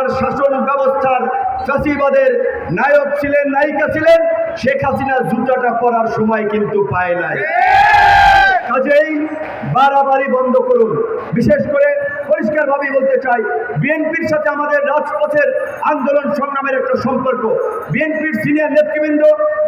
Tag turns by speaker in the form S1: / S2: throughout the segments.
S1: আপনার শাসন ব্যবস্থার চাষিবাদের নায়ক ছিলেন, নায়িকা ছিলেন, শেখ হাসিনা জুতাটা পরার সময় কিন্তু পায় নাই। কাজেই বাড়াবাড়ি বন্ধ করুন। বিশেষ করে পরিষ্কারভাবে বলতে চাই, বিএনপির সাথে আমাদের রাজপথের আন্দোলন সংগ্রামের একটা সম্পর্ক। বিএনপির সিনিয়র নেতৃবৃন্দ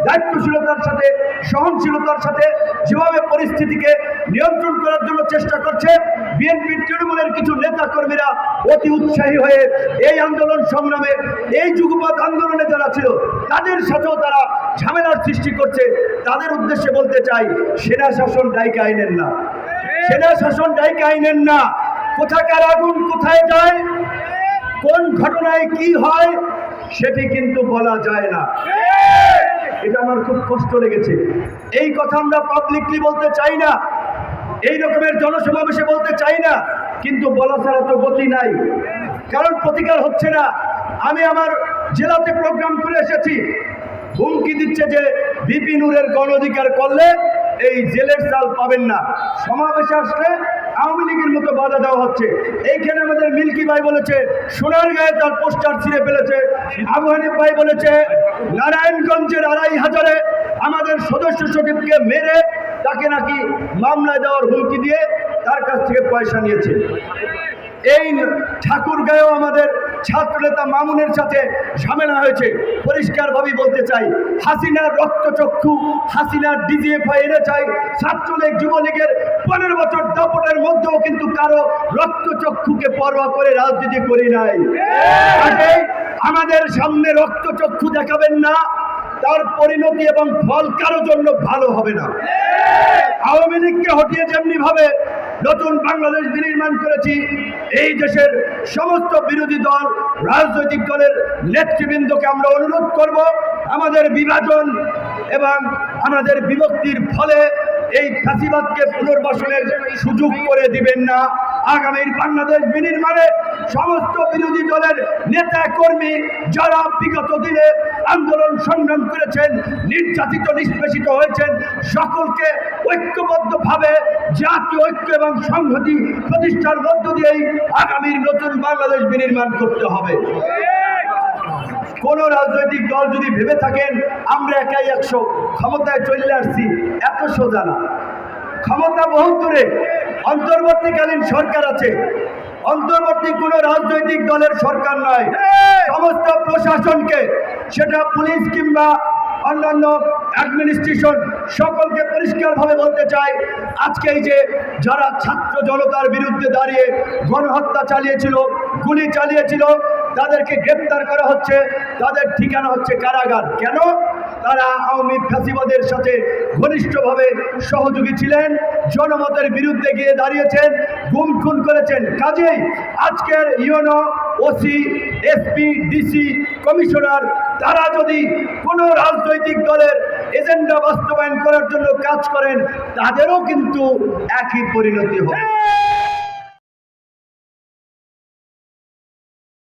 S1: দায়িত্বশীলতার সাথে, সহনশীলতার সাথে যেভাবে পরিস্থিতিকে নিয়ন্ত্রণ করার জন্য চেষ্টা করছে, বিএনপির তৃণমূলের কিছু নেতা কর্মীরা অতি উৎসাহী হয়ে এই আন্দোলন সংগ্রামে, এই যুগপৎ আন্দোলনে যারা ছিল, তাদের সাথেও তারা ঝামেলার সৃষ্টি করছে। তাদের উদ্দেশ্যে বলতে চাই, সেনা শাসন দায়িকা আইনেন না। সেনা শাসন দায়িকা আইনেন না। কোথাকার আগুন কোথায় যায়? কোন ঘটনায় কি হয়, সেটি কিন্তু বলা যায় না। এটা আমার খুব কষ্ট লেগেছে। এই কথা আমরা পাবলিকলি বলতে চাই না। এই রকমের জনসমাবেশে বলতে চাই না। কিন্তু বলা ছাড়া তো গতি নাই। কারণ প্রতিকার হচ্ছে না। আমি আমার জেলাতে প্রোগ্রাম করে এসেছি। হুমকি দিচ্ছে যে বিপি নূরের গণ অধিকার করলে এই জেলের চাল পাবেন না। সমাবেশে আসলে আওয়ামী লীগের মতো বাধা দেওয়া হচ্ছে। এইখানে আমাদের মিল্কি ভাই বলেছে, সোনার গায়ে তার পোস্টার ছিঁড়ে ফেলেছে। আবু হানিফ ভাই বলেছে, নারায়ণগঞ্জের আড়াই হাজারে আমাদের সদস্য সচিবকে মেরে তাকে নাকি মামলায় দেওয়ার হুমকি দিয়ে তার কাছ থেকে পয়সা নিয়েছে। এই ঠাকুর গায়েও আমাদের ছাত্রনেতা মামুনের সাথে ঝামেলা হয়েছে। পরিষ্কারভাবে বলতে চাই, হাসিনার রক্তচক্ষু, হাসিনার ডিজিএফআই এনে চাই, ছাত্রলীগ, যুবলীগের মধ্যেও কিন্তু কারও রক্তচক্ষুকে পরোয়া করে রাজনীতি করি নাই। আমাদের সামনে রক্তচক্ষু দেখাবেন না, তার পরিণতি এবং ফল কারও জন্য ভালো হবে না। আওয়ামী লীগকে হটিয়ে যেমনি ভাবে নতুন বাংলাদেশ বিনির্মাণ করেছি, এই দেশের সমস্ত বিরোধী দল, রাজনৈতিক দলের নেতৃবৃন্দকে আমরা অনুরোধ করব, আমাদের বিভাজন এবং আমাদের বিভক্তির ফলে এই ফাঁসিবাদকে পুনর্বাসনের সুযোগ করে দিবেন না। আগামীর বাংলাদেশ বিনির্মাণে সমস্ত বিরোধী দলের নেতা কর্মী যারা বিগত দিনে আন্দোলন সংগ্রাম করেছেন, নির্যাতিত, নিষ্পেষিত হয়েছেন, সকলকে ঐক্যবদ্ধভাবে জাতীয় ঐক্য এবং সংহতি প্রতিষ্ঠার মধ্য দিয়েই আগামীর নতুন বাংলাদেশ বিনির্মাণ করতে হবে। কোন রাজনৈতিক দল যদি ভেবে থাকেন, আমরা একাই একশো। ক্ষমতায় চলে আসছি, এত সোজা না। ক্ষমতা বহু দূরে। অন্তর্বর্তীকালীন সরকার আছে। অন্তর্বর্তী কোনো রাজনৈতিক দলের সরকার নয়। সমস্ত প্রশাসনকে, সেটা পুলিশ কিংবা অন্যান্য অ্যাডমিনিস্ট্রেশন সকলকে পরিষ্কারভাবে বলতে চাই, আজকে এই যে যারা ছাত্র জনতার বিরুদ্ধে দাঁড়িয়ে গণহত্যা চালিয়েছিল, গুলি চালিয়েছিল তাদেরকে গ্রেপ্তার করা হচ্ছে, তাদের ঠিকানা হচ্ছে কারাগার। কেন? তারা আওয়ামী ফ্যাসিবাদের সাথে ঘনিষ্ঠভাবে সহযোগী ছিলেন, জনমতের বিরুদ্ধে গিয়ে দাঁড়িয়েছেন গুম খুন করেছেন। কাজেই আজকের UNO, OC, SP, DC, commissioner, তারা যদি কোনো রাজনৈতিক দলের এজেন্ডা বাস্তবায়ন করার জন্য কাজ করেন, তাদেরও কিন্তু একই পরিণতি হবে।